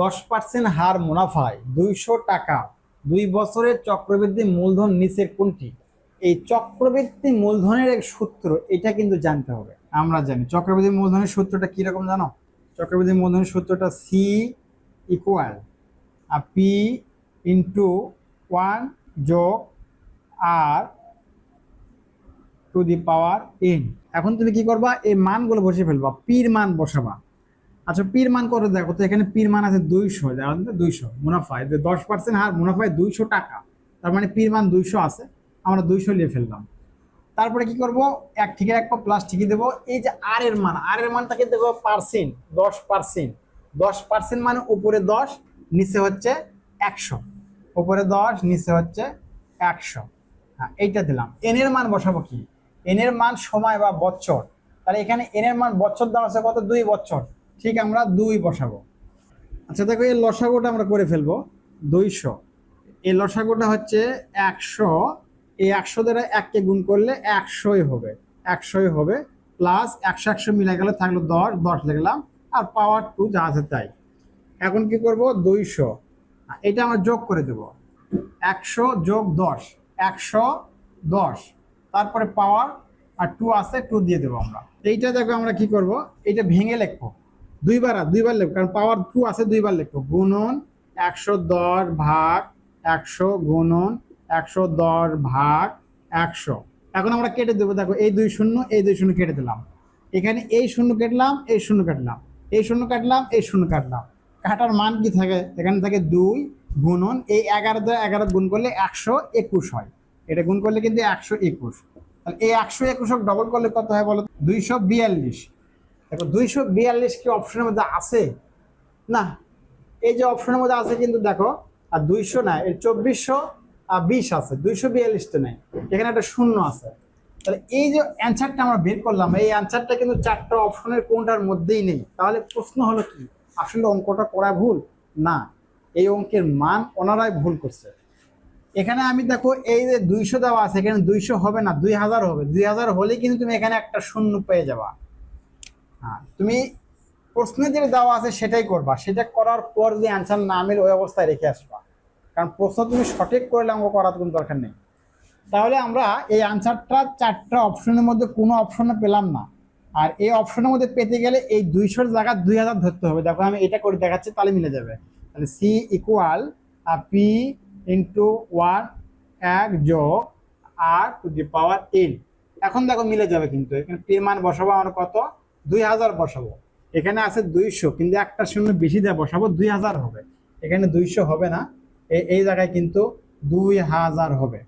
দশ পার্সেন্ট হার মুনাফায়, দুইশো টাকা। দুই বছরের চক্রবৃদ্ধি মূলধন নিচের কোনটি? এই চক্রবৃদ্ধি মূলধনের এক সূত্র, এটা কিন্তু জানতে হবে। আমরা জানি, চক্রবৃদ্ধি মূলধনের সূত্রটা কীরকম জানো? চক্রবৃদ্ধি মূলধনের সূত্রটা সি ইকুয়াল আর পি ইন্টু ওয়ান যোগ R to the power N এখন তুমি কি করবা? এই মানগুলো বসে ফেলবা পির মান বসাবা। আচ্ছা পির মান করে দেখো তো এখানে পীর মান আছে দুইশো দুইশো। মুনাফায় যে দশ পার্সেন্ট হার, মুনাফায় দুইশো টাকা। তার মানে পীর মান দুইশো আছে, আমরা দুইশো নিয়ে ফেললাম। তারপরে কি করব? এক ঠিকের এক প্লাস ঠিকই দেবো। এই যে আর এর মান, আর এর মানটাকে দেবো? পার্সেন্ট দশ পার্সেন্ট দশ পার্সেন্ট মানে উপরে দশ, নিচে হচ্ছে একশো। উপরে দশ, নিচে হচ্ছে একশো। হ্যাঁ এইটা দিলাম। এন এর মান বসাবো কি? এন এর মান সময় বা বছর। তাহলে এখানে এন এর মান বছর দেওয়া আছে কত? দুই বছর। ঠিক আমরা দুই বসাবো। আচ্ছা দেখো এই লসাগুটা আমরা করে ফেলব, দুইশো। এই লসাগুটা হচ্ছে একশো। এই একশো দ্বারা এককে গুণ করলে একশোই হবে। একশোই হবে প্লাস একশো একশো মিলে গেলে থাকল দশ দশ লিখলাম, আর পাওয়ার টু যা আছে তাই। এখন কি করব? দুইশো। এটা আমরা যোগ করে দেব। একশো যোগ দশ, একশো দশ। তারপরে পাওয়ার আর টু আছে, টু দিয়ে দেবো আমরা। এইটা দেখো আমরা কি করব? এইটা ভেঙে লিখব। দুইবার দুইবার লিখব কারণ পাওয়ার টু আছে, দুইবার লিখব গুণন একশো দশ ভাগ একশো, গুণন একশো দশ ভাগ একশো। এখন আমরা কেটে দেবো, দেখো, এই দুই শূন্য, এই দুই শূন্য কেটে দিলাম। এখানে এই শূন্য কাটলাম, এই শূন্য কাটলাম। এই শূন্য কাটলাম, এই শূন্য কাটলাম। কাটার মান কি থাকে? এখানে থাকে দুই গুণন, এই এগারো দিয়ে এগারো গুণ করলে একশো একুশ হয়। এটা গুণ করলে কিন্তু একশো একুশ। তাহলে এই একশো একুশ ডবল করলে কত হয় বলো দুইশো বিয়াল্লিশ। দেখো দুইশো বিয়াল্লিশ কি অপশনের মধ্যে আছে? না, এই যে অপশনের মধ্যে আছে কিন্তু দেখো, আর দুইশো না এই চব্বিশশো আর বিশ আছে, দুইশো বিয়াল্লিশটা নেই, এখানে একটা শূন্য আছে। তাহলে এই যে অ্যান্সারটা আমরা বের করলাম, এই অ্যান্সারটা কিন্তু চারটা অপশনের কোনটার মধ্যেই নেই। তাহলে প্রশ্ন হলো কি, আসলে অঙ্কটা করা ভুল? না, এই অঙ্কের মান ওনারাই ভুল করছে। এখানে আমি দেখো, এই যে দুইশো দেওয়া আছে, এখানে দুইশো হবে না, দুই হাজার হবে। দুই হাজার হলে কিন্তু তুমি এখানে একটা শূন্য পেয়ে যাবা। হ্যাঁ তুমি প্রশ্নে যেটা দেওয়া আছে সেটাই করবা। সেটা করার পর যে অ্যান্সার না মিলে, ওই অবস্থায় রেখে আসবা। কারণ প্রশ্ন তুমি সঠিক করলে অঙ্ক করার কোনো দরকার নেই। তাহলে আমরা এই আনসারটা চারটা অপশনের মধ্যে কোনো অপশনে পেলাম না। আর এই অপশনের মধ্যে পেতে গেলে এই দুইশোর জায়গা দুই হাজার ধরতে হবে। দেখো, আমি এটা করে দেখাচ্ছি, তাহলে মিলে যাবে। তাহলে C equal P into one এক যোগ R to the power N এখন দেখো মিলে যাবে কিন্তু, এখানে পি মান বসাবো, আমার কত? দুই হাজার বসাবো। এখানে আছে দুইশো, কিন্তু একটা শূন্য বেশি দিয়ে বসাবো দুই হাজার হবে। এখানে দুইশো হবে না এই জায়গায় কিন্তু দুই হাজার হবে।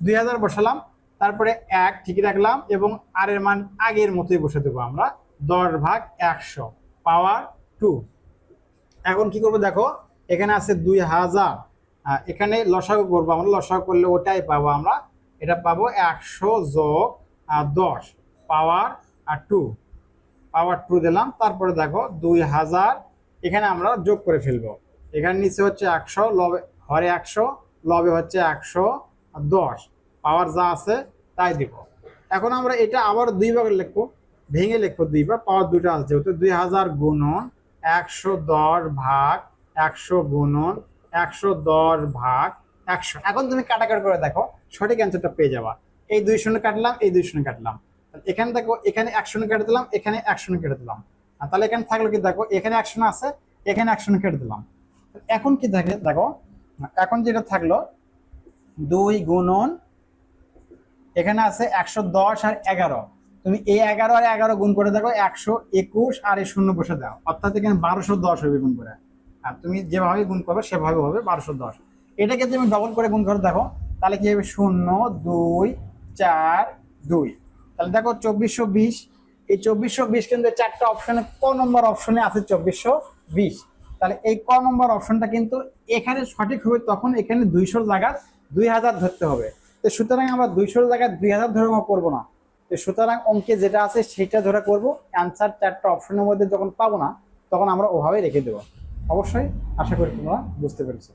দুই হাজার বসালাম, তারপরে এক ঠিকই রাখলাম এবং আর এর মান আগের মতোই বসে দেবো আমরা, দশ ভাগ একশো, পাওয়ার টু। এখন কি করব দেখো, এখানে আছে দুই হাজার এখানে লসাগু করব আমরা, লসাগু করলে ওটাই পাবো আমরা, এটা পাবো একশো যোগ দশ, পাওয়ার টু। পাওয়ার টু দিলাম, তারপরে দেখো দুই হাজার, এখানে আমরা যোগ করে ফেলব। এখানে নিচে হচ্ছে একশো, লবে, হরে একশো, লবে হচ্ছে একশো দশ। পাওয়ার যা আছে তাই দিব। এখন আমরা এটা আবার দুই ভাগে লিখব, ভেঙে লিখব দুইবার পাওয়ার দুটো আছে যেহেতু দুই হাজার গুণন একশো দশ ভাগ একশো গুণন একশো দশ ভাগ একশো। এখন তুমি কাটাকাটি করে দেখো, সঠিক অ্যান্সারটা পেয়ে যাবা। এই দুই শূন্য কাটলাম, এই দুই শূন্য কাটলাম। এখানে দেখো, এখানে শূন্য কেটে দিলাম, এখানে শূন্য কেটে দিলাম। তাহলে এখানে থাকল কি? দেখো, এখানে শূন্য আছে, এখানে শূন্য কেটে দিলাম। এখন কি থাকে? দেখো, এখন যেটা থাকল, দুই গুণন, এখানে আছে একশো দশ আর এগারো। তুমি এই এগারো আর এগারো গুণ করে দেখো, একশো একুশ আর এই শূন্য বসে দাও। অর্থাৎ এখানে বারোশো দশ হবে গুণ করে। আর তুমি যেভাবে গুণ করবে, সেভাবে হবে বারোশো দশ। এটাকে তুমি ডবল করে গুণ করে, দেখো, তাহলে কি হবে? শূন্য, দুই, চার, দুই। তাহলে দেখো চব্বিশশো বিশ। এই চব্বিশশো বিশ কিন্তু চারটা অপশনে ক নম্বর অপশনে আছে চব্বিশশো বিশ। তাহলে এই ক নম্বর অপশনটা কিন্তু এখানে সঠিক হবে তখন এখানে দুইশোর জায়গা দুই হাজার ধরতে হবে। তো সুতরাং আমরা দুইশোর জায়গায় দুই হাজার ধরে করব না। তো সুতরাং অঙ্কে যেটা আছে সেটা ধরে করব। অ্যান্সার চারটা অপশনের মধ্যে যখন পাবো না, তখন আমরা ওভাবে রেখে দেবো। অবশ্যই আশা করি তোমরা বুঝতে পেরেছ।